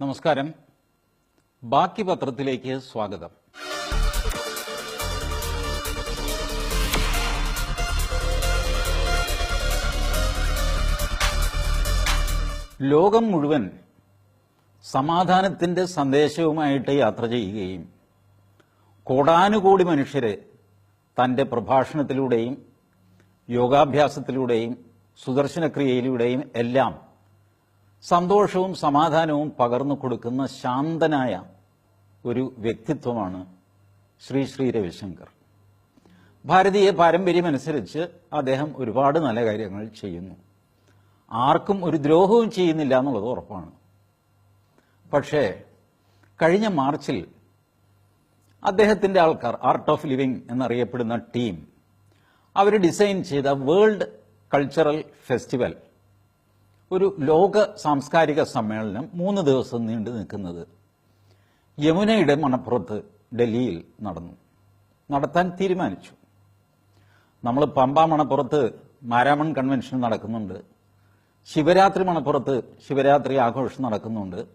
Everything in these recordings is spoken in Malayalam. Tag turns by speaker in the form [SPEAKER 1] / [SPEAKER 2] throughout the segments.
[SPEAKER 1] നമസ്കാരം. ബാക്കി പത്രത്തിലേക്ക് സ്വാഗതം. ലോകം മുഴുവൻ സമാധാനത്തിന്റെ സന്ദേശവുമായിട്ട് യാത്ര ചെയ്യുകയും കോടാനുകോടി മനുഷ്യരെ തന്റെ പ്രഭാഷണത്തിലൂടെയും യോഗാഭ്യാസത്തിലൂടെയും സുദർശനക്രിയയിലൂടെയും എല്ലാം സന്തോഷവും സമാധാനവും പകർന്നു കൊടുക്കുന്ന ശാന്തനായ ഒരു വ്യക്തിത്വമാണ് ശ്രീ ശ്രീ രവിശങ്കർ. ഭാരതീയ പാരമ്പര്യമനുസരിച്ച് അദ്ദേഹം ഒരുപാട് നല്ല കാര്യങ്ങൾ ചെയ്യുന്നു. ആർക്കും ഒരു ദ്രോഹവും ചെയ്യുന്നില്ല എന്നുള്ളത് ഉറപ്പാണ്. പക്ഷേ കഴിഞ്ഞ മാർച്ചിൽ അദ്ദേഹത്തിന്റെ ആൾക്കാർ ആർട്ട് ഓഫ് ലിവിംഗ് എന്നറിയപ്പെടുന്ന ടീം അവർ ഡിസൈൻ ചെയ്ത വേൾഡ് കൾച്ചറൽ ഫെസ്റ്റിവൽ ഒരു ലോക സാംസ്കാരിക സമ്മേളനം മൂന്ന് ദിവസം നീണ്ടു നിൽക്കുന്നത്. യമുനയുടെ മണപ്പുറത്ത് ഡൽഹിയിൽ നടന്നു. നടത്താൻ തീരുമാനിച്ചു. നമ്മൾ പമ്പ മണപ്പുറത്ത് മാരാമൺ കൺവെൻഷൻ നടക്കുന്നുണ്ട്. ശിവരാത്രി മണപ്പുറത്ത് ശിവരാത്രി ആഘോഷം നടക്കുന്നുണ്ട്.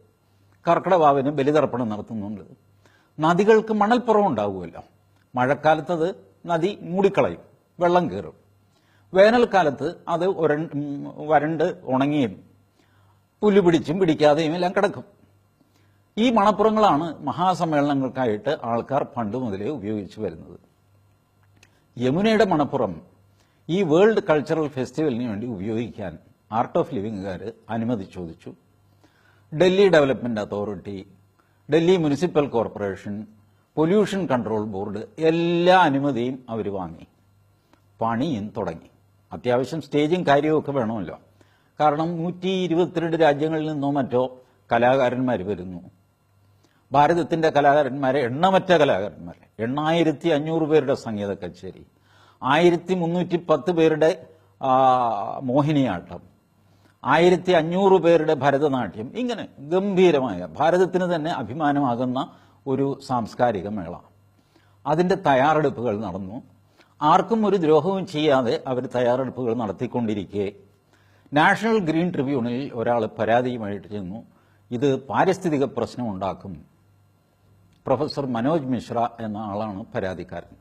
[SPEAKER 1] കർക്കിടവാവിന് ബലിതർപ്പണം നടത്തുന്നുണ്ട്. നദികൾക്ക് മണൽപ്പുറം ഉണ്ടാവുമല്ലോ. മഴക്കാലത്തത് നദി മൂടിക്കളയും. വെള്ളം കയറും. വേനൽക്കാലത്ത് അത് ഒര വരണ്ട് ഉണങ്ങിയും പുല്ല് പിടിച്ചും പിടിക്കാതെയും എല്ലാം കിടക്കും. ഈ മണപ്പുറങ്ങളാണ് മഹാസമ്മേളനങ്ങൾക്കായിട്ട് ആൾക്കാർ പണ്ട് മുതലേ ഉപയോഗിച്ചു വരുന്നത്. യമുനയുടെ മണപ്പുറം ഈ വേൾഡ് കൾച്ചറൽ ഫെസ്റ്റിവലിന് വേണ്ടി ഉപയോഗിക്കാൻ ആർട്ട് ഓഫ് ലിവിംഗുകാർ അനുമതി ചോദിച്ചു Delhi development authority Delhi municipal corporation pollution control board എല്ലാ അനുമതിയും അവർ വാങ്ങി. പണിയും തുടങ്ങി. അത്യാവശ്യം സ്റ്റേജും കാര്യവും ഒക്കെ വേണമല്ലോ. കാരണം നൂറ്റി ഇരുപത്തിരണ്ട് രാജ്യങ്ങളിൽ നിന്നോ മറ്റോ കലാകാരന്മാർ വരുന്നു. ഭാരതത്തിന്റെ കലാകാരന്മാരെ എണ്ണമറ്റ കലാകാരന്മാരെ. എണ്ണായിരത്തി അഞ്ഞൂറ് പേരുടെ സംഗീത കച്ചേരി ആയിരത്തി മുന്നൂറ്റി പത്ത് പേരുടെ മോഹിനിയാട്ടം. ആയിരത്തി അഞ്ഞൂറ് പേരുടെ ഭരതനാട്യം. ഇങ്ങനെ ഗംഭീരമായ ഭാരതത്തിന് തന്നെ അഭിമാനമാകുന്ന ഒരു സാംസ്കാരിക മേള. അതിന്റെ തയ്യാറെടുപ്പുകൾ നടന്നു. ആർക്കും ഒരു ദ്രോഹവും ചെയ്യാതെ അവർ തയ്യാറെടുപ്പുകൾ നടത്തിക്കൊണ്ടിരിക്കെ. നാഷണൽ ഗ്രീൻ ട്രിബ്യൂണലിൽ ഒരാൾ പരാതിയുമായിട്ട് ചെന്നു. ഇത് പാരിസ്ഥിതിക പ്രശ്നം ഉണ്ടാക്കും പ്രൊഫസർ മനോജ് മിശ്ര എന്ന ആളാണ് പരാതിക്കാരൻ.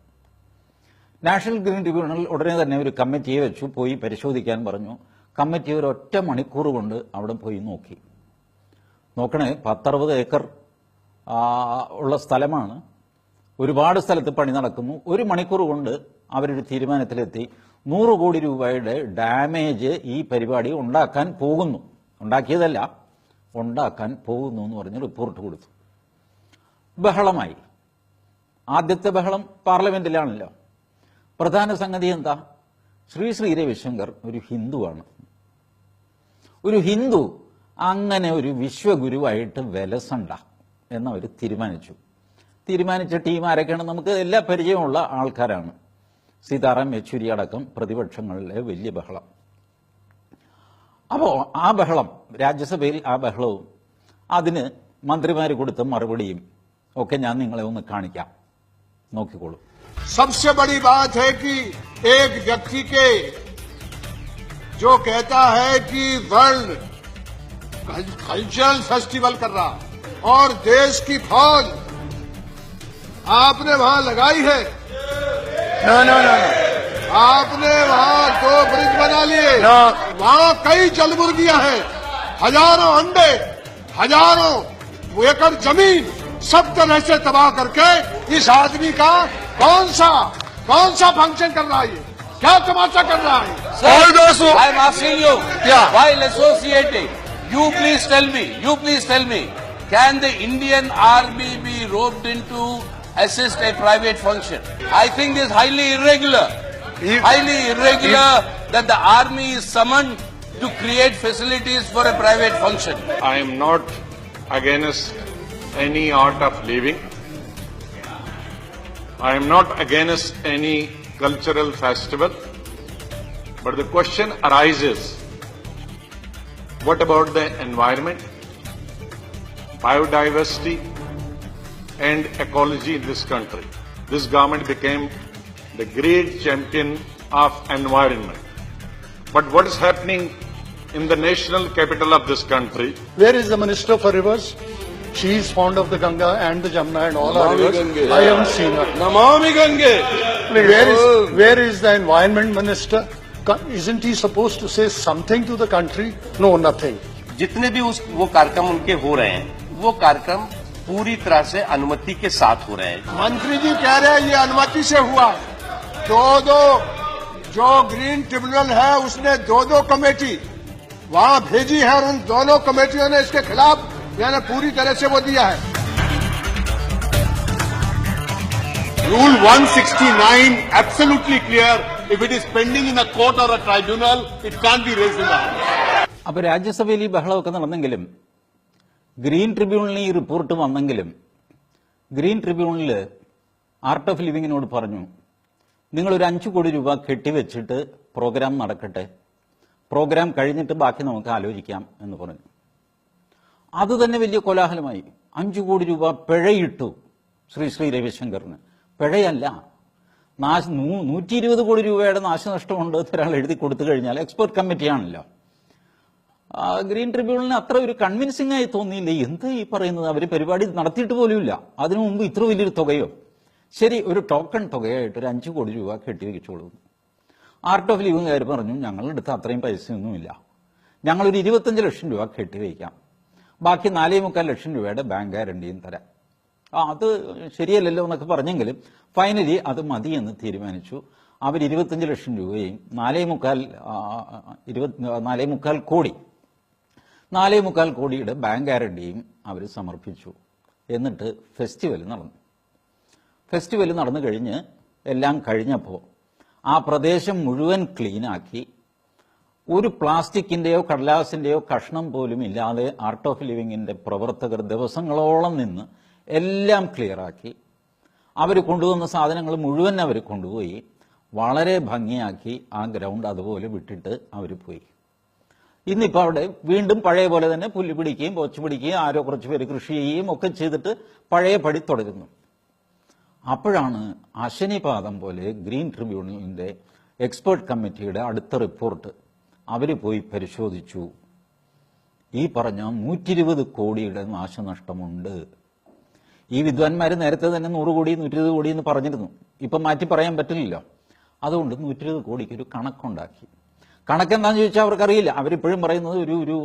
[SPEAKER 1] നാഷണൽ ഗ്രീൻ ട്രിബ്യൂണൽ ഉടനെ തന്നെ ഒരു കമ്മിറ്റിയെ വെച്ചു പോയി പരിശോധിക്കാൻ പറഞ്ഞു. കമ്മിറ്റി ഒരു ഒറ്റ മണിക്കൂർ കൊണ്ട് അവിടെ പോയി നോക്കി. നോക്കണേ പത്തറുപത് ഏക്കർ ഉള്ള സ്ഥലമാണ്. ഒരുപാട് സ്ഥലത്ത് പണി നടക്കുന്നു. ഒരു മണിക്കൂർ കൊണ്ട് അവരൊരു തീരുമാനത്തിലെത്തി. നൂറ് കോടി രൂപയുടെ ഡാമേജ് ഈ പരിപാടി ഉണ്ടാക്കാൻ പോകുന്നു. ഉണ്ടാക്കിയതല്ല ഉണ്ടാക്കാൻ പോകുന്നു എന്ന് പറഞ്ഞ് റിപ്പോർട്ട് കൊടുത്തു. ബഹളമായി. ആദ്യത്തെ ബഹളം പാർലമെന്റിലാണല്ലോ. പ്രധാന സംഗതി എന്താ? ശ്രീ ശ്രീ രവിശങ്കർ ഒരു ഹിന്ദുവാണ്. ഒരു ഹിന്ദു അങ്ങനെ ഒരു വിശ്വഗുരുവായിട്ട് വിലസണ്ട എന്നവർ തീരുമാനിച്ചു. തീരുമാനിച്ച ടീം ആരൊക്കെയാണ് നമുക്ക് എല്ലാ പരിചയമുള്ള ആൾക്കാരാണ് സീതാറാം യെച്ചൂരി അടക്കം പ്രതിപക്ഷങ്ങളിലെ വലിയ ബഹളം അപ്പോൾ ആ ബഹളം രാജ്യസഭയിൽ ആ ബഹളവും അതിന് മന്ത്രിമാർ കൊടുത്ത മറുപടിയും ഒക്കെ ഞാൻ നിങ്ങളെ ഒന്ന് കാണിക്കാം നോക്കിക്കോളൂ
[SPEAKER 2] सबसे बड़ी बात है कि एक व्यक्ति के जो कहता है कि वर्ल्ड कल्चरल फेस्टिवल कर रहा और देश की फौज आपने वहाँ लगाई है।
[SPEAKER 3] नो नो नो
[SPEAKER 2] आपने वहाँ दो ब्रिज बना लिए। वहाँ कई जलमुर्गियाँ हैं। हज़ारों अंडे हज़ारों एकड़ ज़मीन सब तरह से तबाह करके इस आदमी का कौन सा कौन सा फ़ंक्शन कर रहा है क्या तमाशा कर रहा है?
[SPEAKER 4] I am asking you why associating you please tell me you please tell me can the Indian army be roped into army be roped into assist a private function? I think this is highly irregular.
[SPEAKER 3] If-
[SPEAKER 4] highly irregular that the army is summoned to create facilities for a private function.
[SPEAKER 5] I am not against any art of living. I am not against any cultural festival. But the question arises, what about the environment, biodiversity and ecology in this country? This government became the great champion of environment. But what is happening in the national capital of this country?
[SPEAKER 3] Where is the Minister for Rivers?
[SPEAKER 6] She is fond of the Ganga and the Jamuna and all our
[SPEAKER 4] Namami
[SPEAKER 6] rivers.
[SPEAKER 4] Gange.
[SPEAKER 6] I haven't seen her.
[SPEAKER 4] Namami Gange.
[SPEAKER 6] Where is where is the environment minister? Co- Isn't he supposed to say something to the country? No, nothing.
[SPEAKER 7] जितने भी उस वो कार्यक्रम उनके हो रहे हैं वो कार्यक्रम पूरी तरह से अनुमति के साथ हो रहे हैं
[SPEAKER 2] मंत्री जी कह रहे हैं ये अनुमति से हुआ दो दो जो ग्रीन ट्रिब्यूनल है उसने दो दो कमेटी वहां भेजी है और उन दोनों कमेटियों ने इसके खिलाफ यानी पूरी तरह से वो दिया है
[SPEAKER 5] Rule 169 absolutely clear. If it is pending in a court or a tribunal, it can't be raised in the House.
[SPEAKER 1] അപ്പൊ രാജ്യസഭയിൽ ഈ ബഹളമൊക്കെ നടന്നെങ്കിലും ഗ്രീൻ ട്രിബ്യൂണലിന് ഈ റിപ്പോർട്ട് വന്നെങ്കിലും ഗ്രീൻ ട്രിബ്യൂണലിൽ ആർട്ട് ഓഫ് ലിവിങ്ങിനോട് പറഞ്ഞു നിങ്ങളൊരു അഞ്ചു കോടി രൂപ കെട്ടിവെച്ചിട്ട് പ്രോഗ്രാം നടക്കട്ടെ. പ്രോഗ്രാം കഴിഞ്ഞിട്ട് ബാക്കി നമുക്ക് ആലോചിക്കാം എന്ന് പറഞ്ഞു. അത് തന്നെ വലിയ കോലാഹലമായി. അഞ്ചു കോടി രൂപ പിഴയിട്ടു ശ്രീ ശ്രീ രവിശങ്കറിന്. പിഴയല്ല. നാശ നൂറ്റി ഇരുപത് കോടി രൂപയുടെ നാശനഷ്ടമുണ്ട് ഒരാൾ എഴുതി കൊടുത്തു കഴിഞ്ഞാൽ എക്സ്പെർട്ട് കമ്മിറ്റിയാണല്ലോ ഗ്രീൻ ട്രിബ്യൂണലിന് അത്ര ഒരു കൺവിൻസിംഗ് ആയി തോന്നിയില്ല? എന്ത് ഈ പറയുന്നത്? അവർ പരിപാടി നടത്തിയിട്ട് പോലുമില്ല. അതിനു മുമ്പ് ഇത്ര വലിയൊരു തുകയോ? ശരി ഒരു ടോക്കൺ തുകയായിട്ട് ഒരു അഞ്ചു കോടി രൂപ കെട്ടി വെച്ചോളൂ. ആർട്ട് ഓഫ് ലിവിംഗുകാർ പറഞ്ഞു ഞങ്ങളുടെ അടുത്ത് അത്രയും പൈസയൊന്നുമില്ല. ഞങ്ങളൊരു ഇരുപത്തഞ്ച് ലക്ഷം രൂപ കെട്ടി വയ്ക്കാം ബാക്കി നാലേ മുക്കാൽ ലക്ഷം രൂപയുടെ ബാങ്ക് ഗ്യാരണ്ടിയും തരാം. ആ അത് ശരിയല്ലല്ലോ എന്നൊക്കെ പറഞ്ഞെങ്കിലും ഫൈനലി അത് മതി എന്ന് തീരുമാനിച്ചു. അവർ ഇരുപത്തഞ്ച് ലക്ഷം രൂപയും നാലേ മുക്കാൽ ആ, ഇരുപത് നാലേ മുക്കാൽ കോടി നാലേ മുക്കാൽ കോടിയുടെ ബാങ്ക് ഗ്യാരണ്ടിയും അവർ സമർപ്പിച്ചു. എന്നിട്ട് ഫെസ്റ്റിവൽ നടന്നു. ഫെസ്റ്റിവൽ നടന്നു കഴിഞ്ഞ് എല്ലാം കഴിഞ്ഞപ്പോൾ ആ പ്രദേശം മുഴുവൻ ക്ലീനാക്കി. ഒരു പ്ലാസ്റ്റിക്കിന്റെയോ കടലാസിന്റെയോ കഷ്ണം പോലും ഇല്ലാതെ ആർട്ട് ഓഫ് ലിവിങ്ങിന്റെ പ്രവർത്തകർ ദിവസങ്ങളോളം നിന്ന് എല്ലാം ക്ലിയറാക്കി. അവർ കൊണ്ടുവന്ന സാധനങ്ങൾ മുഴുവൻ അവർ കൊണ്ടുപോയി. വളരെ ഭംഗിയാക്കി ആ ഗ്രൗണ്ട് അതുപോലെ വിട്ടിട്ട് അവർ പോയി. ഇന്നിപ്പോൾ അവിടെ വീണ്ടും പഴയ പോലെ തന്നെ പുല്ല് പിടിക്കുകയും പൊച്ചു പിടിക്കുകയും ആരോ കുറച്ച് പേര് കൃഷി ചെയ്യുകയും ഒക്കെ ചെയ്തിട്ട് പഴയ പടി തുടരുന്നു. അപ്പോഴാണ് അശനിപാതം പോലെ ഗ്രീൻ ട്രിബ്യൂണലിന്റെ എക്സ്പേർട്ട് കമ്മിറ്റിയുടെ അടുത്ത റിപ്പോർട്ട് അവർ പോയി പരിശോധിച്ചു. ഈ പറഞ്ഞ നൂറ്റി ഇരുപത് കോടിയുടെ നാശനഷ്ടമുണ്ട്. ഈ വിദ്വാൻമാർ നേരത്തെ തന്നെ നൂറ് കോടി നൂറ്റി ഇരുപത് കോടി എന്ന് പറഞ്ഞിരുന്നു. ഇപ്പം മാറ്റി പറയാൻ പറ്റില്ലല്ലോ. അതുകൊണ്ട് നൂറ്റി ഇരുപത് കോടിക്ക് ഒരു കണക്കുണ്ടാക്കി. കണക്കെന്താന്ന് ചോദിച്ചാൽ അവർക്കറിയില്ല. അവരിപ്പോഴും പറയുന്നത് ഒരു ഒരു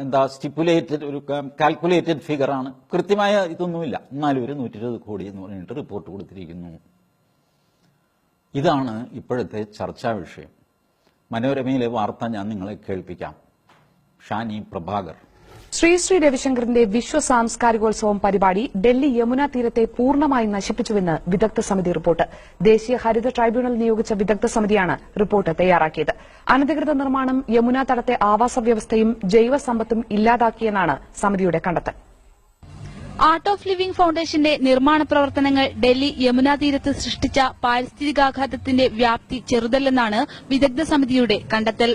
[SPEAKER 1] എന്താ സ്റ്റിപ്പുലേറ്റഡ് ഒരു കാൽക്കുലേറ്റഡ് ഫിഗറാണ് കൃത്യമായ ഇതൊന്നുമില്ല. എന്നാലും ഒരു നൂറ്റി ഇരുപത് കോടി എന്ന് പറഞ്ഞിട്ട് റിപ്പോർട്ട് കൊടുത്തിരിക്കുന്നു. ഇതാണ് ഇപ്പോഴത്തെ ചർച്ചാ വിഷയം. മനോരമയിലെ വാർത്ത ഞാൻ നിങ്ങളെ കേൾപ്പിക്കാം. ഷാനി പ്രഭാകർ.
[SPEAKER 8] ശ്രീ ശ്രീ രവിശങ്കറിന്റെ വിശ്വ സാംസ്കാരികോത്സവം പരിപാടി ഡൽഹി യമുന തീരത്തെ പൂർണമായി നശിപ്പിച്ചുവെന്ന് വിദഗ്ധ സമിതി റിപ്പോർട്ട്. ദേശീയ ഹരിത ട്രൈബ്യൂണൽ നിയോഗിച്ച വിദഗ്ധ സമിതിയാണ് റിപ്പോർട്ട് തയ്യാറാക്കിയത്. അനധികൃത നിർമ്മാണം യമുന തടത്തെ ആവാസ വ്യവസ്ഥയും ജൈവസമ്പത്തും ഇല്ലാതാക്കിയെന്നാണ് സമിതിയുടെ കണ്ടെത്തൽ.
[SPEAKER 9] ആർട്ട് ഓഫ് ലിവിംഗ് ഫൌണ്ടേഷന്റെ നിർമ്മാണ പ്രവർത്തനങ്ങൾ ഡൽഹി യമുനാ തീരത്ത് സൃഷ്ടിച്ച പാരിസ്ഥിതികാഘാതത്തിന്റെ വ്യാപ്തി ചെറുതല്ലെന്നാണ് വിദഗ്ധ സമിതിയുടെ കണ്ടെത്തൽ.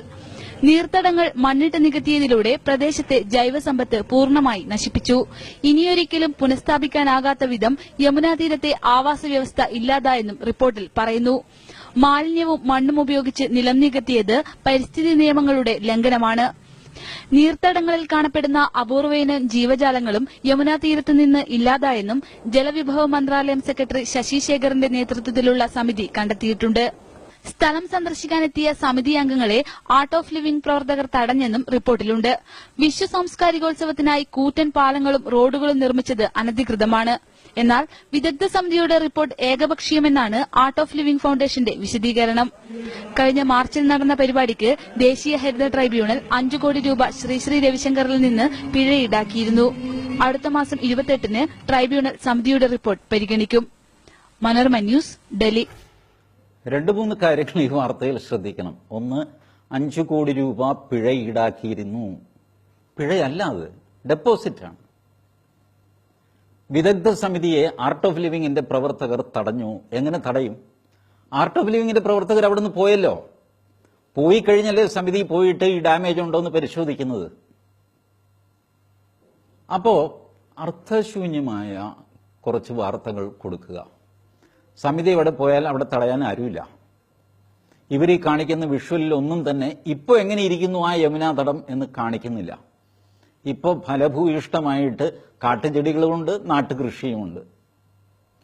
[SPEAKER 9] നീർത്തടങ്ങൾ മണ്ണിട്ട് നികത്തിയതിലൂടെ പ്രദേശത്തെ ജൈവസമ്പത്ത് പൂർണമായി നശിപ്പിച്ചു. ഇനിയൊരിക്കലും പുനഃസ്ഥാപിക്കാനാകാത്ത വിധം യമുനാ തീരത്തെ ആവാസ വ്യവസ്ഥ ഇല്ലാതായെന്നും റിപ്പോർട്ടിൽ പറയുന്നു. മാലിന്യവും മണ്ണും ഉപയോഗിച്ച് നിലം നികത്തിയത് പരിസ്ഥിതി നിയമങ്ങളുടെ ലംഘനമാണ്. നീർത്തടങ്ങളിൽ കാണപ്പെടുന്ന അപൂർവയിനം ജീവജാലങ്ങളും യമുനാ തീരത്ത് നിന്ന് ഇല്ലാതായെന്നും ജലവിഭവ മന്ത്രാലയം സെക്രട്ടറി ശശി ശേഖറിന്റെ നേതൃത്വത്തിലുള്ള സമിതി കണ്ടെത്തിയിട്ടുണ്ട്. സ്ഥലം സന്ദർശിക്കാനെത്തിയ സമിതി അംഗങ്ങളെ ആർട്ട് ഓഫ് ലിവിംഗ് പ്രവർത്തകർ തടഞ്ഞെന്നും റിപ്പോർട്ടിലുണ്ട്. വിശ്വ സാംസ്കാരികോത്സവത്തിനായി കൂറ്റൻ പാലങ്ങളും റോഡുകളും നിർമ്മിച്ചത് അനധികൃതമാണ്. എന്നാൽ വിദഗ്ധ സമിതിയുടെ റിപ്പോർട്ട് ഏകപക്ഷീയമെന്നാണ് ആർട്ട് ഓഫ് ലിവിംഗ് ഫൌണ്ടേഷന്റെ വിശദീകരണം. കഴിഞ്ഞ മാർച്ചിൽ നടന്ന പരിപാടിക്ക് ദേശീയ ഹരിത ട്രൈബ്യൂണൽ അഞ്ചു കോടി രൂപ ശ്രീശ്രീ ശ്രീ രവിശങ്കറിൽ നിന്ന് പിഴ ഈടാക്കിയിരുന്നു. അടുത്ത മാസം ഇരുപത്തെട്ടിന് ട്രൈബ്യൂണൽ സമിതിയുടെ റിപ്പോർട്ട് പരിഗണിക്കും. മനോരമ ന്യൂസ് ഡൽഹി.
[SPEAKER 1] രണ്ട് മൂന്ന് കാര്യങ്ങൾ ഈ വാർത്തയിൽ ശ്രദ്ധിക്കണം. ഒന്ന് അഞ്ചു കോടി രൂപ പിഴ ഈടാക്കിയിരുന്നു. പിഴയല്ല അത്. ഡെപ്പോസിറ്റാണ് വിദഗ്ധ സമിതിയെ ആർട്ട് ഓഫ് ലിവിങ്ങിന്റെ പ്രവർത്തകർ തടഞ്ഞു. എങ്ങനെ തടയും? ആർട്ട് ഓഫ് ലിവിങ്ങിന്റെ പ്രവർത്തകർ അവിടെ നിന്ന് പോയല്ലോ. പോയി കഴിഞ്ഞല്ലേ സമിതി പോയിട്ട് ഈ ഡാമേജ് ഉണ്ടോ എന്ന് പരിശോധിക്കുന്നത്. അപ്പോ അർത്ഥശൂന്യമായ കുറച്ച് വാർത്തകൾ കൊടുക്കുക. സമിതി എവിടെ പോയാൽ അവിടെ തടയാൻ ആരുമില്ല. ഇവർ ഈ കാണിക്കുന്ന വിഷ്വലിൽ ഒന്നും തന്നെ ഇപ്പോൾ എങ്ങനെ ഇരിക്കുന്നു ആ യമുനാ തടം എന്ന് കാണിക്കുന്നില്ല. ഇപ്പോൾ ഫലഭൂയിഷ്ടമായിട്ട് കാട്ടുചെടികളുമുണ്ട് നാട്ടുകൃഷിയുമുണ്ട്.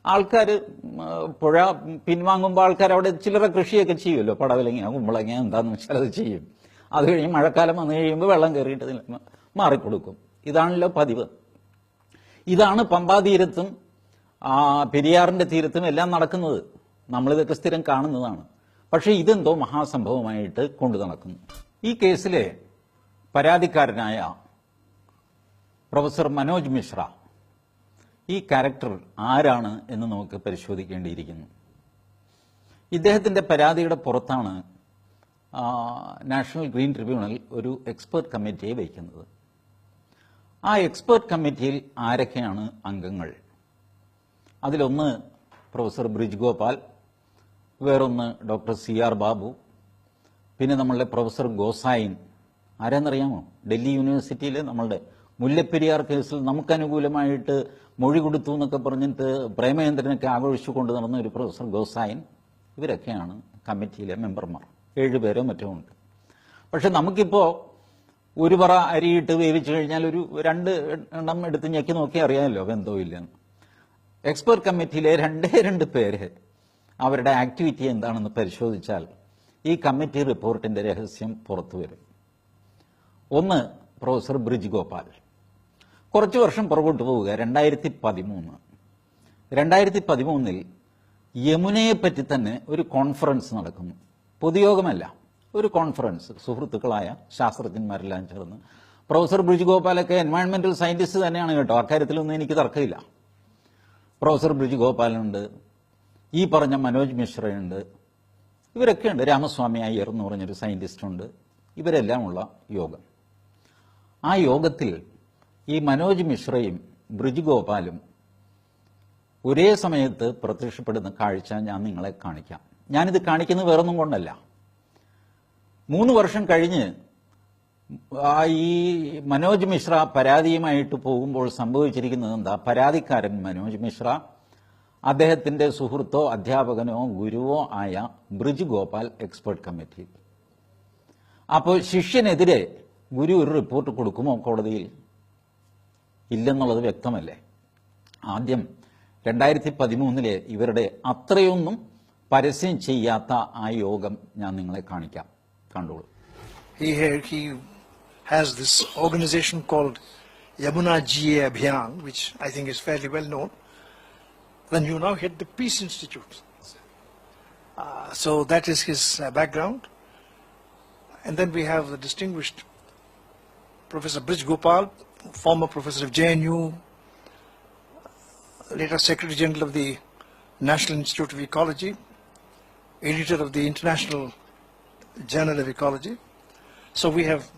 [SPEAKER 1] ആൾക്കാർ പുഴ പിൻവാങ്ങുമ്പോൾ ആൾക്കാർ അവിടെ ചില്ലറ കൃഷിയൊക്കെ ചെയ്യുമല്ലോ. പടവലങ്ങ കുമ്പളങ്ങ എന്താണെന്ന് വെച്ചാൽ അത് ചെയ്യും. അത് കഴിഞ്ഞ് മഴക്കാലം വന്നു കഴിയുമ്പോൾ വെള്ളം കയറിയിട്ട് മാറിക്കൊടുക്കും. ഇതാണല്ലോ പതിവ്. ഇതാണ് പമ്പാ തീരത്തും ആ, പെരിയാറിന്റെ തീരത്തും എല്ലാം നടക്കുന്നത്. നമ്മളിതൊക്കെ സ്ഥിരം കാണുന്നതാണ്. പക്ഷേ ഇതെന്തോ മഹാസംഭവമായിട്ട് കൊണ്ടു നടക്കുന്നു. ഈ കേസിലെ പരാതിക്കാരനായ പ്രൊഫസർ മനോജ് മിശ്ര ഈ ക്യാരക്ടർ ആരാണ് എന്ന് നമുക്ക് പരിശോധിക്കേണ്ടിയിരിക്കുന്നു. ഇദ്ദേഹത്തിന്റെ പരാതിയുടെ പുറത്താണ് നാഷണൽ ഗ്രീൻ ട്രിബ്യൂണൽ ഒരു എക്സ്പേർട്ട് കമ്മിറ്റിയെ വയ്ക്കുന്നത്. ആ എക്സ്പേർട്ട് കമ്മിറ്റിയിൽ ആരൊക്കെയാണ് അംഗങ്ങൾ? അതിലൊന്ന് പ്രൊഫസർ ബ്രിജ് ഗോപാൽ വേറൊന്ന് ഡോക്ടർ സി ആർ ബാബു പിന്നെ നമ്മളുടെ പ്രൊഫസർ ഗോസായിൻ. ആരാന്നറിയാമോ? ഡൽഹി യൂണിവേഴ്സിറ്റിയിൽ നമ്മളുടെ മുല്ലപ്പെരിയാർ കേസിൽ നമുക്ക് അനുകൂലമായിട്ട് മൊഴി കൊടുത്തു എന്നൊക്കെ പറഞ്ഞിട്ട് പ്രേമചന്ദ്രനൊക്കെ ആഘോഷിച്ചു കൊണ്ട് നടന്ന ഒരു പ്രൊഫസർ ഗോസായിൻ. ഇവരൊക്കെയാണ് കമ്മിറ്റിയിലെ മെമ്പർമാർ. ഏഴുപേരോ മറ്റോ ഉണ്ട്. പക്ഷെ നമുക്കിപ്പോൾ ഒരു പറ അരിയിട്ട് വേവിച്ചു കഴിഞ്ഞാൽ ഒരു രണ്ട് എണ്ണം എടുത്ത് ഞെക്കി നോക്കി അറിയാമല്ലോ എന്തോ ഇല്ലെന്ന്. എക്സ്പേർട്ട് കമ്മിറ്റിയിലെ രണ്ടേ രണ്ട് പേര് അവരുടെ ആക്ടിവിറ്റി എന്താണെന്ന് പരിശോധിച്ചാൽ ഈ കമ്മിറ്റി റിപ്പോർട്ടിന്റെ രഹസ്യം പുറത്തു വരും. ഒന്ന് പ്രൊഫസർ ബ്രിജ് ഗോപാൽ കുറച്ച് വർഷം പുറകോട്ട് പോവുക രണ്ടായിരത്തി പതിമൂന്ന് രണ്ടായിരത്തി പതിമൂന്നിൽ യമുനയെപ്പറ്റി തന്നെ ഒരു കോൺഫറൻസ് നടക്കുന്നു. പൊതുയോഗമല്ല ഒരു കോൺഫറൻസ് സുഹൃത്തുക്കളായ ശാസ്ത്രജ്ഞന്മാരെല്ലാം ചേർന്ന്. പ്രൊഫസർ ബ്രിജ് ഗോപാലൊക്കെ എൻവയൺമെന്റൽ സയന്റിസ്റ്റ് തന്നെയാണ് കേട്ടോ. അക്കാര്യത്തിലൊന്നും എനിക്ക് തർക്കമില്ല. പ്രൊഫസർ ബ്രിജ് ഗോപാലുണ്ട് ഈ പറഞ്ഞ മനോജ് മിശ്രയുണ്ട് ഇവരൊക്കെ ഉണ്ട് രാമസ്വാമി അയ്യർ എന്ന് പറഞ്ഞൊരു സയന്റിസ്റ്റ് ഉണ്ട് ഇവരെല്ലാം ഉള്ള യോഗം. ആ യോഗത്തിൽ ഈ മനോജ് മിശ്രയും ബ്രിജ് ഗോപാലും ഒരേ സമയത്ത് പ്രത്യക്ഷപ്പെടുന്ന കാഴ്ച ഞാൻ നിങ്ങളെ കാണിക്കാം. ഞാനിത് കാണിക്കുന്നത് വേറൊന്നും കൊണ്ടല്ല. മൂന്ന് വർഷം കഴിഞ്ഞ് ഈ മനോജ് മിശ്ര പരാതിയുമായിട്ട് പോകുമ്പോൾ സംഭവിച്ചിരിക്കുന്നത് എന്താ? പരാതിക്കാരൻ മനോജ് മിശ്ര അദ്ദേഹത്തിന്റെ സുഹൃത്തോ അധ്യാപകനോ ഗുരുവോ ആയ ബ്രിജ് ഗോപാൽ എക്സ്പേർട്ട് കമ്മിറ്റി. അപ്പോൾ ശിഷ്യനെതിരെ ഗുരു ഒരു റിപ്പോർട്ട് കൊടുക്കുമോ കോടതിയിൽ? ഇല്ലെന്നുള്ളത് വ്യക്തമല്ലേ? ആദ്യം രണ്ടായിരത്തി പതിമൂന്നിലെ ഇവരുടെ അത്രയൊന്നും പരസ്യം ചെയ്യാത്ത ആ യോഗം ഞാൻ നിങ്ങളെ കാണിക്കാം. കണ്ടോളൂ.
[SPEAKER 10] Has this organization called Yamuna GA Abhiyan, which I think is fairly well known. Then you now head the Peace Institute. Uh, so that is his uh, background. And then we have the distinguished Professor Brij Gopal, former professor of JNU, later Secretary General of the National Institute of Ecology, editor of the International Journal of Ecology. So we have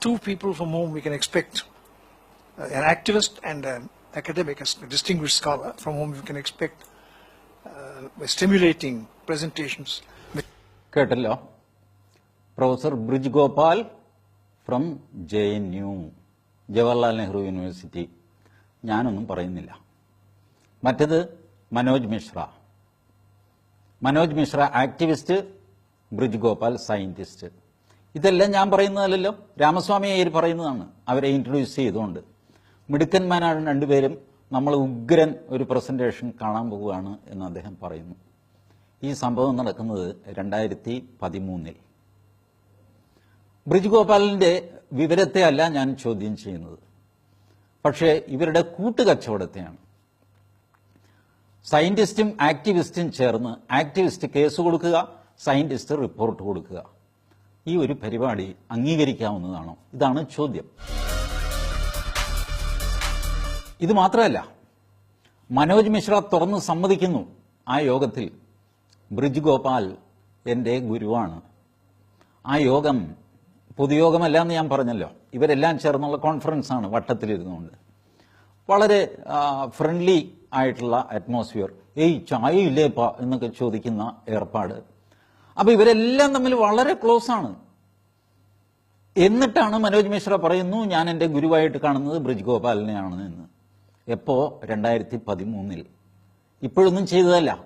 [SPEAKER 10] two people from whom we can expect uh, an activist and an academic, a distinguished scholar from whom we can expect uh, stimulating presentations.
[SPEAKER 1] കേട്ടല്ലോ professor Brij Gopal from J N U Jawaharlal Nehru university ഞാനൊന്നും പറയുന്നില്ല മറ്റത് മനോജ് മിശ്ര മനോജ് മിശ്ര ആക്ടിവിസ്റ്റ് ബ്രിജ് ഗോപാൽ സയന്റിസ്റ്റ് ഇതെല്ലാം ഞാൻ പറയുന്നതല്ലല്ലോ. രാമസ്വാമി അയ്യർ പറയുന്നതാണ്. അവരെ ഇൻട്രൊഡ്യൂസ് ചെയ്തുകൊണ്ട്. മിടുക്കന്മാരാണ് രണ്ടുപേരും. നമ്മൾ ഉഗ്രൻ ഒരു പ്രസന്റേഷൻ കാണാൻ പോവുകയാണ് എന്ന് അദ്ദേഹം പറയുന്നു. ഈ സംഭവം നടക്കുന്നത് രണ്ടായിരത്തി പതിമൂന്നിൽ ബ്രിജ് ഗോപാലിന്റെ വിവരത്തെ അല്ല ഞാൻ ചോദ്യം ചെയ്യുന്നത്. പക്ഷേ ഇവരുടെ കൂട്ടുകച്ചവടത്തെയാണ്. സയന്റിസ്റ്റും ആക്ടിവിസ്റ്റും ചേർന്ന് ആക്ടിവിസ്റ്റ് കേസ് കൊടുക്കുക സയന്റിസ്റ്റ് റിപ്പോർട്ട് കൊടുക്കുക. ഈ ഒരു പരിപാടി അംഗീകരിക്കാവുന്നതാണോ? ഇതാണ് ചോദ്യം. ഇത് മാത്രമല്ല മനോജ് മിശ്ര തുറന്ന് സമ്മതിക്കുന്നു ആ യോഗത്തിൽ. ബ്രിജ് ഗോപാൽ എന്റെ ഗുരുവാണ്. ആ യോഗം പൊതുയോഗമല്ല എന്ന് ഞാൻ പറഞ്ഞല്ലോ. ഇവരെല്ലാം ചേർന്നുള്ള കോൺഫറൻസ് ആണ് വട്ടത്തിലിരുന്നുകൊണ്ട്. വളരെ ഫ്രണ്ട്ലി ആയിട്ടുള്ള അറ്റ്മോസ്ഫിയർ ഏയ് ചായയില്ലേപ്പ എന്നൊക്കെ ചോദിക്കുന്ന ഏർപ്പാട്. അപ്പൊ ഇവരെല്ലാം തമ്മിൽ വളരെ ക്ലോസ് ആണ്. എന്നിട്ടാണ് മനോജ് മിശ്ര പറയുന്നു ഞാൻ എന്റെ ഗുരുവായിട്ട് കാണുന്നത് ബ്രിജ് ഗോപാലിനെയാണ് എന്ന്. എപ്പോ? രണ്ടായിരത്തി പതിമൂന്നിൽ ഇപ്പോഴൊന്നും ചെയ്തതല്ല.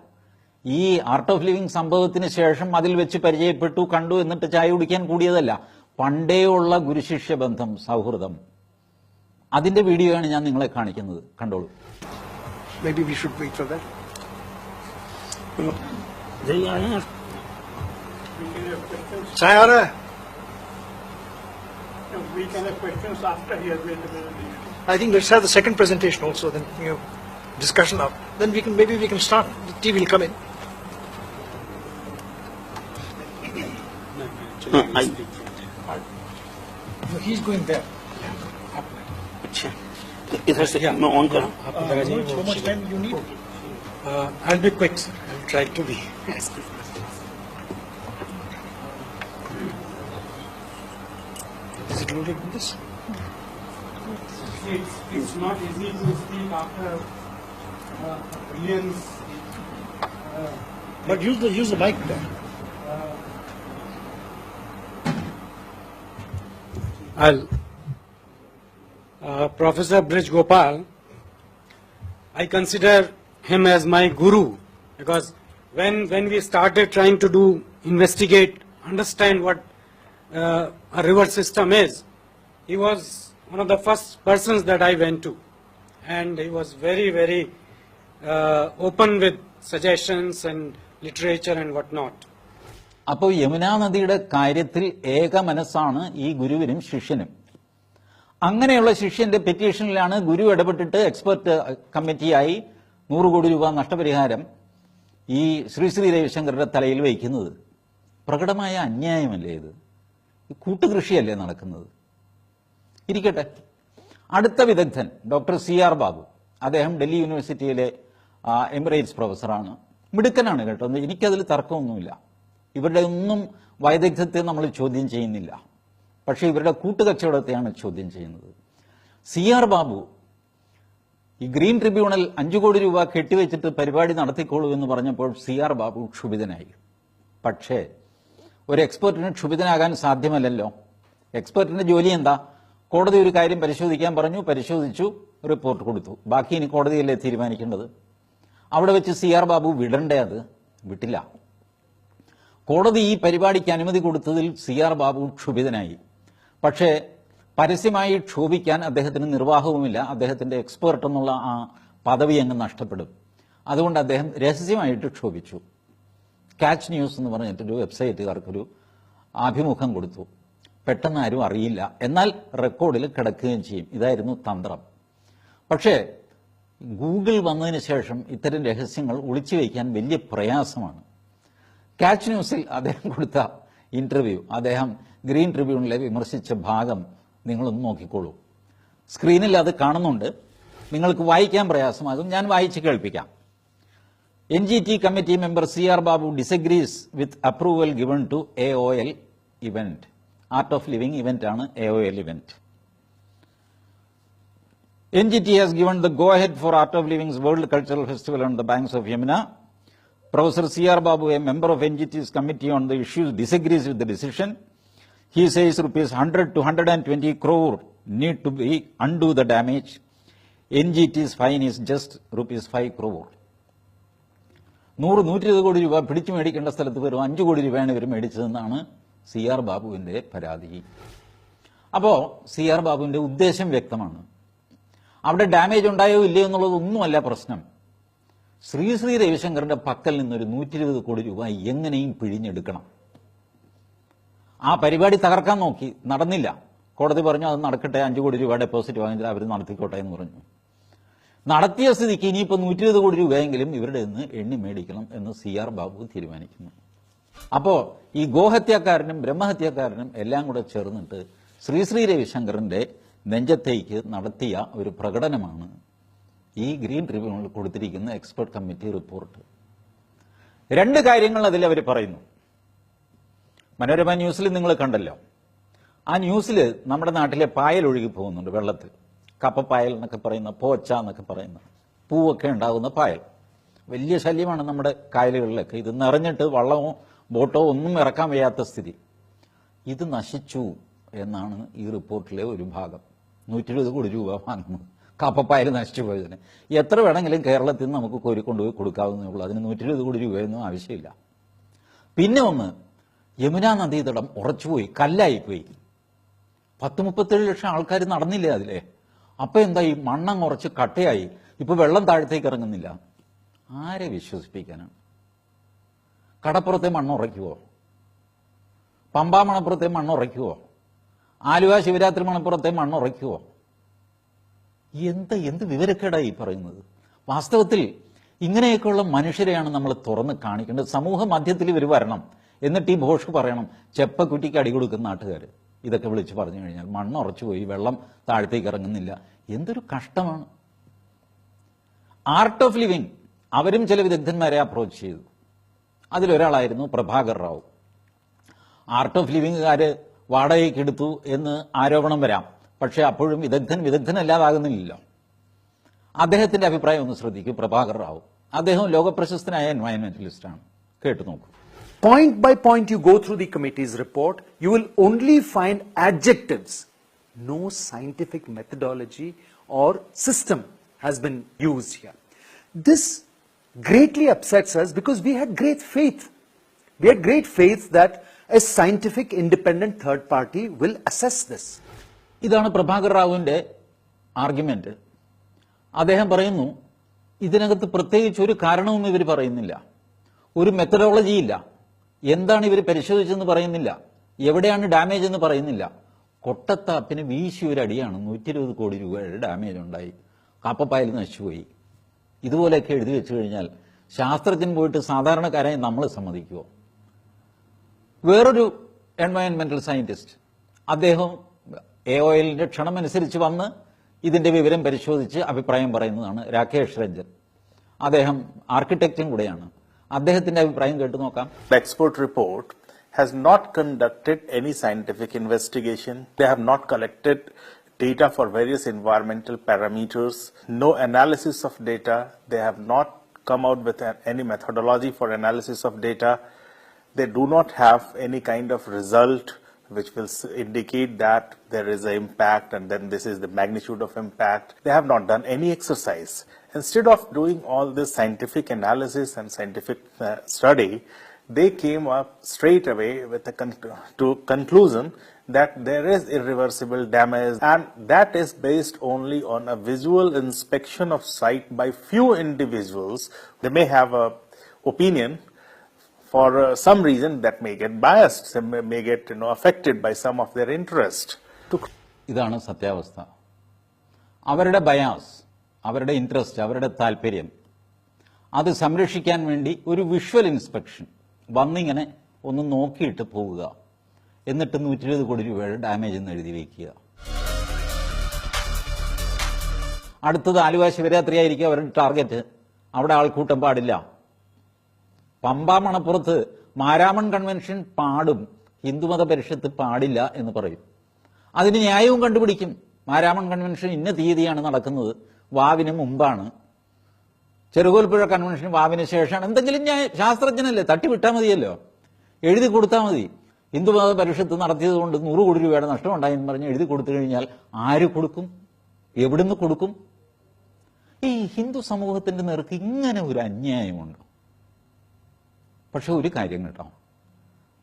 [SPEAKER 1] ഈ ആർട്ട് ഓഫ് ലിവിംഗ് സംഭവത്തിന് ശേഷം അതിൽ വെച്ച് പരിചയപ്പെട്ടു കണ്ടു എന്നിട്ട് ചായ കുടിക്കാൻ കൂടിയതല്ല. പണ്ടേ ഉള്ള ഗുരുശിഷ്യ ബന്ധം സൗഹൃദം. അതിന്റെ വീഡിയോയാണ് ഞാൻ നിങ്ങളെ കാണിക്കുന്നത്. കണ്ടോളൂ.
[SPEAKER 10] Maybe we should wait for that. Sai aa raha hai?
[SPEAKER 6] We can have questions after he has made the presentation.
[SPEAKER 10] I think let's have the second presentation also, then, you know, discussion up. Then we can, maybe we can start, the tea will come in. No, he's going there.
[SPEAKER 3] इधर से मैं ऑन करूं
[SPEAKER 10] How much time you need?
[SPEAKER 6] Uh, I'll be quick, sir. I'll try to be.
[SPEAKER 10] Is it loaded with this?
[SPEAKER 6] It's, it's not easy to speak after uh, billions.
[SPEAKER 10] But use the, use the mic there.
[SPEAKER 6] I'll. Uh, Professor Brij Gopal, I consider him as my guru because when when we started trying to do investigate, understand what uh, a river system is, he was one of the first persons that I went to, and he was very very uh, open with suggestions and literature and whatnot.
[SPEAKER 1] അപ്പോൾ യമുനാ നദിയുടെ കാര്യത്തിൽ ഏക മനസ്സാണ് ഈ ഗുരുവിനും ശിഷ്യനും. അങ്ങനെയുള്ള ശിഷ്യന്റെ പെറ്റീഷനിലാണ് ഗുരു ഇടപെട്ടിട്ട് എക്സ്പെർട്ട് കമ്മിറ്റിയായി നൂറ് കോടി രൂപ നഷ്ടപരിഹാരം ഈ ശ്രീ ശ്രീ രവിശങ്കറുടെ തലയിൽ വയ്ക്കുന്നത്. പ്രകടമായ അന്യായമല്ലേ ഇത്? കൂട്ടുകൃഷിയല്ലേ നടക്കുന്നത്? ഇരിക്കട്ടെ. അടുത്ത വിദഗ്ധൻ ഡോക്ടർ സി ആർ ബാബു. അദ്ദേഹം ഡൽഹി യൂണിവേഴ്സിറ്റിയിലെ എമിറേറ്റ്സ് പ്രൊഫസറാണ്. മിടുക്കനാണ് കേട്ടോ. എനിക്കതിൽ തർക്കമൊന്നുമില്ല. ഇവരുടെ ഒന്നും വൈദഗ്ധ്യത്തെ നമ്മൾ ചോദ്യം ചെയ്യുന്നില്ല. പക്ഷേ ഇവരുടെ കൂട്ടുകച്ചവടത്തെയാണ് ചോദ്യം ചെയ്യുന്നത്. സി ആർ ബാബു ഈ ഗ്രീൻ ട്രിബ്യൂണൽ അഞ്ചു കോടി രൂപ കെട്ടിവെച്ചിട്ട് പരിപാടി നടത്തിക്കോളൂ എന്ന് പറഞ്ഞപ്പോൾ സി ആർ ബാബു ക്ഷുഭിതനായി. പക്ഷേ ഒരു എക്സ്പെർട്ടിന് ക്ഷുഭിതനാകാൻ സാധ്യമല്ലല്ലോ. എക്സ്പെർട്ടിന്റെ ജോലി എന്താ? കോടതി ഒരു കാര്യം പരിശോധിക്കാൻ പറഞ്ഞു പരിശോധിച്ചു റിപ്പോർട്ട് കൊടുത്തു. ബാക്കി ഇനി കോടതിയല്ലേ തീരുമാനിക്കേണ്ടത്? അവിടെ വെച്ച് സി ആർ ബാബു വിടണ്ടേ അത്? വിട്ടില്ല. കോടതി ഈ പരിപാടിക്ക് അനുമതി കൊടുത്തതിൽ സി ആർ ബാബു ക്ഷുഭിതനായി. പക്ഷേ പരസ്യമായി ക്ഷോഭിക്കാൻ അദ്ദേഹത്തിന് നിർവാഹവുമില്ല. അദ്ദേഹത്തിന്റെ എക്സ്പേർട്ട് എന്നുള്ള ആ പദവി അങ്ങ് നഷ്ടപ്പെടും. അതുകൊണ്ട് അദ്ദേഹം രഹസ്യമായിട്ട് ക്ഷോഭിച്ചു. കാച്ച് ന്യൂസ് എന്ന് പറഞ്ഞിട്ടൊരു വെബ്സൈറ്റുകാർക്കൊരു ആഭിമുഖം കൊടുത്തു. പെട്ടെന്ന് ആരും അറിയില്ല. എന്നാൽ റെക്കോർഡിൽ കിടക്കുകയും ചെയ്യും. ഇതായിരുന്നു തന്ത്രം. പക്ഷേ ഗൂഗിൾ വന്നതിന് ശേഷം ഇത്തരം രഹസ്യങ്ങൾ ഒളിച്ചു വയ്ക്കാൻ വലിയ പ്രയാസമാണ്. കാച്ച് ന്യൂസിൽ അദ്ദേഹം കൊടുത്ത ഇന്റർവ്യൂ അദ്ദേഹം ഗ്രീൻ ട്രിബ്യൂണിലെ വിമർശിച്ച ഭാഗം നിങ്ങളൊന്ന് നോക്കിക്കോളൂ. സ്ക്രീനിൽ അത് കാണുന്നുണ്ട്. നിങ്ങൾക്ക് വായിക്കാൻ പ്രയാസമാകും ഞാൻ വായിച്ച് കേൾപ്പിക്കാം. NGT committee member C.R. Babu disagrees with approval given to AOL event. Art of Living event ആണ് AOL event. NGT has given the go-ahead for Art of Living's World Cultural Festival on the banks of Yamuna. Professor C.R. Babu, a member of NGT's committee on the issues, disagrees with the decision. He says rupees 100 to 120 crore need to be undo the damage. NGT's fine is just rupees 5 crore. നൂറ് നൂറ്റി ഇരുപത് കോടി രൂപ പിടിച്ചു മേടിക്കേണ്ട സ്ഥലത്ത് വെറും അഞ്ചു കോടി രൂപയാണ് ഇവർ മേടിച്ചതെന്നാണ് സി ആർ ബാബുവിന്റെ പരാതി. അപ്പോൾ സി ആർ ബാബുവിന്റെ ഉദ്ദേശം വ്യക്തമാണ്. അവിടെ ഡാമേജ് ഉണ്ടായോ ഇല്ലയോ എന്നുള്ളത് ഒന്നുമല്ല പ്രശ്നം. ശ്രീ ശ്രീ രവിശങ്കറിന്റെ പക്കൽ നിന്നൊരു നൂറ്റി ഇരുപത് കോടി രൂപ എങ്ങനെയും പിഴിഞ്ഞെടുക്കണം. ആ പരിപാടി തകർക്കാൻ നോക്കി. നടന്നില്ല. കോടതി പറഞ്ഞു അത് നടക്കട്ടെ അഞ്ചു കോടി രൂപ ഡെപ്പോസിറ്റ് വാങ്ങിച്ചാൽ അവർ നടത്തിക്കോട്ടെ എന്ന് പറഞ്ഞു. നടത്തിയ സ്ഥിതിക്ക് ഇനിയിപ്പോൾ നൂറ്റി ഇരുപത് കോടി രൂപയെങ്കിലും ഇവരുടെ നിന്ന് എണ്ണി മേടിക്കണം എന്ന് സി ആർ ബാബു തീരുമാനിക്കുന്നു. അപ്പോ ഈ ഗോഹത്യാക്കാരനും ബ്രഹ്മഹത്യാക്കാരനും എല്ലാം കൂടെ ചേർന്നിട്ട് ശ്രീ ശ്രീ രവിശങ്കറിന്റെ നെഞ്ചത്തേക്ക് നടത്തിയ ഒരു പ്രകടനമാണ് ഈ ഗ്രീൻ ട്രിബ്യൂണൽ കൊടുത്തിരിക്കുന്ന എക്സ്പെർട്ട് കമ്മിറ്റി റിപ്പോർട്ട്. രണ്ട് കാര്യങ്ങൾ അതിൽ അവർ പറയുന്നു. മനോരമ ന്യൂസിൽ നിങ്ങൾ കണ്ടല്ലോ. ആ ന്യൂസിൽ നമ്മുടെ നാട്ടിലെ പായൽ ഒഴുകി പോകുന്നുണ്ട് വെള്ളത്തിൽ. കപ്പപ്പായൽ എന്നൊക്കെ പറയുന്ന പോച്ച എന്നൊക്കെ പറയുന്ന പൂവൊക്കെ ഉണ്ടാകുന്ന പായൽ. വലിയ ശല്യമാണ് നമ്മുടെ കായലുകളിലൊക്കെ. ഇത് നിറഞ്ഞിട്ട് വള്ളമോ ബോട്ടോ ഒന്നും ഇറക്കാൻ വയ്യാത്ത സ്ഥിതി. ഇത് നശിച്ചു എന്നാണ് ഈ റിപ്പോർട്ടിലെ ഒരു ഭാഗം. നൂറ്റി ഇരുപത് കോടി രൂപ വാങ്ങുന്നത് കപ്പപ്പായൽ നശിച്ചു പോയതിന്. എത്ര വേണമെങ്കിലും കേരളത്തിൽ നമുക്ക് കോരിക്കൊണ്ടുപോയി കൊടുക്കാവുന്നേ ഉള്ളൂ. അതിന് നൂറ്റി ഇരുപത് കോടി രൂപയൊന്നും ആവശ്യമില്ല. പിന്നെ ഒന്ന് യമുനാ നദീതടം ഉറച്ചുപോയി കല്ലായിപ്പോയി. പത്ത് മുപ്പത്തേഴ് ലക്ഷം ആൾക്കാർ നടന്നില്ലേ അതിലെ? അപ്പൊ എന്താ ഈ മണ്ണം കുറച്ച് കട്ടയായി. ഇപ്പൊ വെള്ളം താഴത്തേക്ക് ഇറങ്ങുന്നില്ല. ആരെ വിശ്വസിപ്പിക്കാനാണ്? കടപ്പുറത്തെ മണ്ണുറയ്ക്കുവോ പമ്പാ മണപ്പുറത്തെ മണ്ണുറയ്ക്കുവോ ആലുവ ശിവരാത്രി മണപ്പുറത്തെ മണ്ണുറയ്ക്കുവോ എന്ത് എന്ത് വിവരക്കേടായി പറയുന്നത്? വാസ്തവത്തിൽ ഇങ്ങനെയൊക്കെയുള്ള മനുഷ്യരെയാണ് നമ്മൾ തുറന്ന് കാണിക്കേണ്ടത്. സമൂഹ മധ്യത്തിൽ ഇവർ വരണം. എന്നിട്ട് ഈ ഭോഷ് പറയണം ചെപ്പക്കുറ്റിക്ക് അടി കൊടുക്കുന്ന നാട്ടുകാർ ഇതൊക്കെ വിളിച്ച് പറഞ്ഞു കഴിഞ്ഞാൽ മണ്ണ് ഉറച്ചു പോയി വെള്ളം താഴത്തേക്ക് ഇറങ്ങുന്നില്ല. എന്തൊരു കഷ്ടമാണ്. ആർട്ട് ഓഫ് ലിവിങ് അവരും ചില വിദഗ്ധന്മാരെ അപ്രോച്ച് ചെയ്തു. അതിലൊരാളായിരുന്നു പ്രഭാകർ റാവു. ആർട്ട് ഓഫ് ലിവിങ്ങുകാര് വാടകയ്ക്ക് എടുത്തു എന്ന് ആരോപണം വരാം. പക്ഷെ അപ്പോഴും വിദഗ്ധൻ വിദഗ്ധനല്ലാതാകുന്നില്ലല്ലോ. അദ്ദേഹത്തിന്റെ അഭിപ്രായം ഒന്ന് ശ്രദ്ധിക്കൂ പ്രഭാകർ റാവു. അദ്ദേഹം ലോകപ്രശസ്തനായ എൻവയൺമെന്റലിസ്റ്റാണ് കേട്ടു നോക്കൂ.
[SPEAKER 11] Point by point you go through the committee's report, you will only find adjectives. No scientific methodology or system has been used here. This greatly upsets us because we had great faith. We had great faith that a scientific independent third party will assess this.
[SPEAKER 1] ഇതാണ് പ്രഭാകർ റാവുവിന്റെ ആർഗ്യുമെന്റ് അദ്ദേഹം പറയുന്നു ഇതിനകത്ത് പ്രത്യേകിച്ച് ഒരു കാരണവും ഇവർ പറയുന്നില്ല ഒരു മെത്തഡോളജി ഇല്ല എന്താണ് ഇവർ പരിശോധിച്ചെന്ന് പറയുന്നില്ല. എവിടെയാണ് ഡാമേജ് എന്ന് പറയുന്നില്ല. കൊട്ടത്താപ്പിന് വീശി ഒരു അടിയാണ് നൂറ്റി ഇരുപത് കോടി രൂപയുടെ ഡാമേജ് ഉണ്ടായി. കാപ്പപ്പായൽ നശിച്ചുപോയി. ഇതുപോലെയൊക്കെ എഴുതി വെച്ചു കഴിഞ്ഞാൽ ശാസ്ത്രജ്ഞൻ പോയിട്ട് സാധാരണക്കാരായി നമ്മൾ സമ്മതിക്കുമോ വേറൊരു എൻവയോൺമെന്റൽ സയന്റിസ്റ്റ് അദ്ദേഹം എ ഒ എല്ലിന്റെ ക്ഷണമനുസരിച്ച് വന്ന് ഇതിന്റെ വിവരം പരിശോധിച്ച് അഭിപ്രായം പറയുന്നതാണ് രാകേഷ് രഞ്ജൻ. അദ്ദേഹം ആർക്കിടെക്റ്റും കൂടെയാണ്. അദ്ദേഹത്തിന്റെ അഭിപ്രായം കേട്ടു നോക്കാം
[SPEAKER 12] The expert report has not conducted any scientific investigation. They have not collected data for various environmental parameters, no analysis of data. They have not come out with a- any methodology for analysis of data. They do not have any kind of result which will s- indicate that there is an impact and then this is the magnitude of impact. They have not done any exercise. Instead of doing all this scientific analysis and scientific uh, study, they came up straight away with a con- to conclusion that there is irreversible damage and that is based only on a visual inspection of site by few individuals. They may have a opinion for uh, some reason that may get biased, some may, may get you know affected by some of their interest. To
[SPEAKER 1] ഇതാണ് സത്യാവസ്ഥ അവരുടെ ബയാസ് അവരുടെ ഇൻട്രസ്റ്റ് അവരുടെ താല്പര്യം. അത് സംരക്ഷിക്കാൻ വേണ്ടി ഒരു വിഷ്വൽ ഇൻസ്പെക്ഷൻ വന്നിങ്ങനെ ഒന്ന് നോക്കിയിട്ട് പോവുക. എന്നിട്ട് നൂറ്റി ഇരുപത് കോടി രൂപയുടെ ഡാമേജ് എന്ന് എഴുതി വയ്ക്കുക അടുത്തത് ആലുവ ശിവരാത്രി ആയിരിക്കും അവരുടെ ടാർഗറ്റ് അവിടെ ആൾക്കൂട്ടം പാടില്ല. പമ്പ മണപ്പുറത്ത് മാരാമൺ കൺവെൻഷൻ പാടും. ഹിന്ദുമത പരിഷത്ത് പാടില്ല എന്ന് പറയും. അതിന് ന്യായവും കണ്ടുപിടിക്കും. മാരാമൺ കൺവെൻഷൻ ഇന്ന തീയതിയാണ് നടക്കുന്നത്. വാവിന് മുമ്പാണ്. ചെറുകോൽപ്പുഴ കൺവെൻഷൻ വാവിന് ശേഷമാണ്. എന്തെങ്കിലും ഞാൻ ശാസ്ത്രജ്ഞനല്ലേ? തട്ടിവിട്ടാൽ മതിയല്ലോ. എഴുതി കൊടുത്താൽ മതി. ഹിന്ദുമത പരിഷത്ത് നടത്തിയത് കൊണ്ട് നൂറ് കോടി രൂപയുടെ നഷ്ടമുണ്ടായി എന്ന് പറഞ്ഞ് എഴുതി കൊടുത്തു കഴിഞ്ഞാൽ ആര് കൊടുക്കും? എവിടുന്ന് കൊടുക്കും? ഈ ഹിന്ദു സമൂഹത്തിന്റെ നേർക്ക് ഇങ്ങനെ ഒരു അന്യായമുണ്ട്. പക്ഷെ ഒരു കാര്യം കേട്ടോ.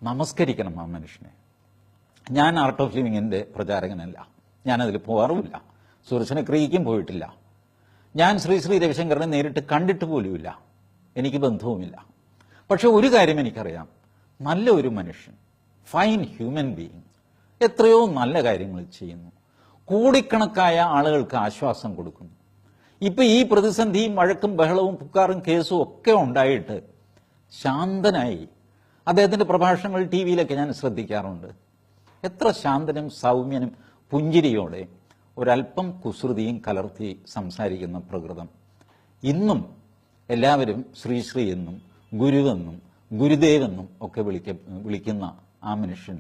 [SPEAKER 1] നമസ്കരിക്കണം ആ മനുഷ്യനെ. ഞാൻ ആർട്ട് ഓഫ് ലിവിങ്ങിന്റെ പ്രചാരകനല്ല. ഞാനതിൽ പോകാറുമില്ല സുരക്ഷനെ പോയിട്ടില്ല. ഞാൻ ശ്രീ ശ്രീ രവിശങ്കറിനെ നേരിട്ട് കണ്ടിട്ട് പോലുമില്ല. എനിക്ക് ബന്ധവുമില്ല. പക്ഷെ ഒരു കാര്യം എനിക്കറിയാം. നല്ല ഒരു മനുഷ്യൻ ഫൈൻ ഹ്യൂമൻ ബീയിങ് എത്രയോ നല്ല കാര്യങ്ങൾ ചെയ്യുന്നു. കോടിക്കണക്കായ ആളുകൾക്ക് ആശ്വാസം കൊടുക്കുന്നു. ഇപ്പം ഈ പ്രതിസന്ധിയും വഴക്കും ബഹളവും പുക്കാറും കേസും ഒക്കെ ഉണ്ടായിട്ട് ശാന്തനായി അദ്ദേഹത്തിന്റെ പ്രഭാഷണങ്ങൾ ടി വിയിലൊക്കെ ഞാൻ ശ്രദ്ധിക്കാറുണ്ട്. എത്ര ശാന്തനും സൗമ്യനും പുഞ്ചിരിയോടെ ഒരല്പം കുസൃതിയും കലർത്തി സംസാരിക്കുന്ന പ്രകൃതം. ഇന്നും എല്ലാവരും ശ്രീശ്രീ എന്നും ഗുരുവെന്നും ഗുരുദേവെന്നും ഒക്കെ വിളിക്ക വിളിക്കുന്ന ആ മനുഷ്യൻ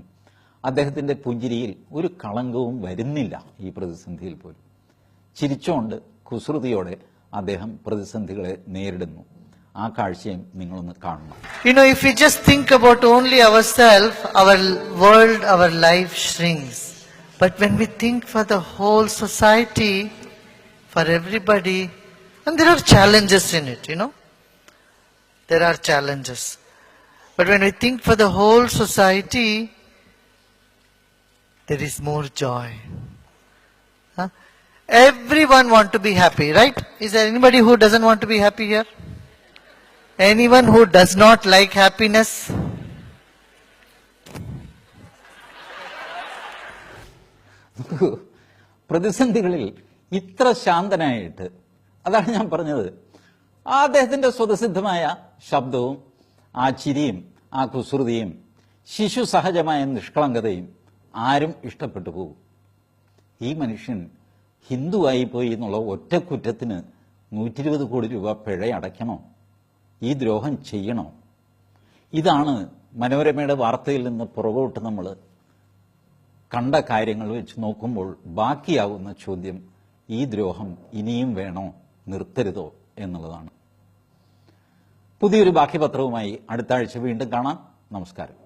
[SPEAKER 1] അദ്ദേഹത്തിന്റെ പുഞ്ചിരിയിൽ ഒരു കളങ്കവും വരുന്നില്ല ഈ പ്രതിസന്ധിയിൽ പോലും. ചിരിച്ചുകൊണ്ട് കുസൃതിയോടെ അദ്ദേഹം പ്രതിസന്ധികളെ നേരിടുന്നു. ആ കാഴ്ചയും നിങ്ങളൊന്ന് കാണണം.
[SPEAKER 13] You know if you just think about only our self our world our life shrinks. But when we think for the whole society, for everybody, and there are challenges in it, you know. There are challenges. But when we think for the whole society, there is more joy. Huh? Everyone want to be happy, right? Is there anybody who doesn't want to be happy here? Anyone who does not like happiness?
[SPEAKER 1] പ്രതിസന്ധികളിൽ ഇത്ര ശാന്തനായിട്ട്. അതാണ് ഞാൻ പറഞ്ഞത്. ആ അദ്ദേഹത്തിന്റെ സ്വതസിദ്ധമായ ശബ്ദവും ആ ചിരിയും ആ കുസൃതിയും ശിശു സഹജമായ നിഷ്കളങ്കതയും ആരും ഇഷ്ടപ്പെട്ടു പോകും. ഈ മനുഷ്യൻ ഹിന്ദുവായി പോയി എന്നുള്ള ഒറ്റ കുറ്റത്തിന് നൂറ്റി ഇരുപത് കോടി രൂപ പിഴ അടയ്ക്കണോ? ഈ ദ്രോഹം ചെയ്യണോ? ഇതാണ് മനോരമയുടെ വാർത്തയിൽ നിന്ന് പുറകോട്ട് നമ്മൾ കണ്ട കാര്യങ്ങൾ വെച്ച് നോക്കുമ്പോൾ ബാക്കിയാവുന്ന ചോദ്യം ഈ ദ്രോഹം ഇനിയും വേണോ? നിർത്തരുതോ? എന്നുള്ളതാണ്. പുതിയൊരു ബാക്കി പത്രവുമായി അടുത്ത ആഴ്ച വീണ്ടും കാണാം. നമസ്കാരം.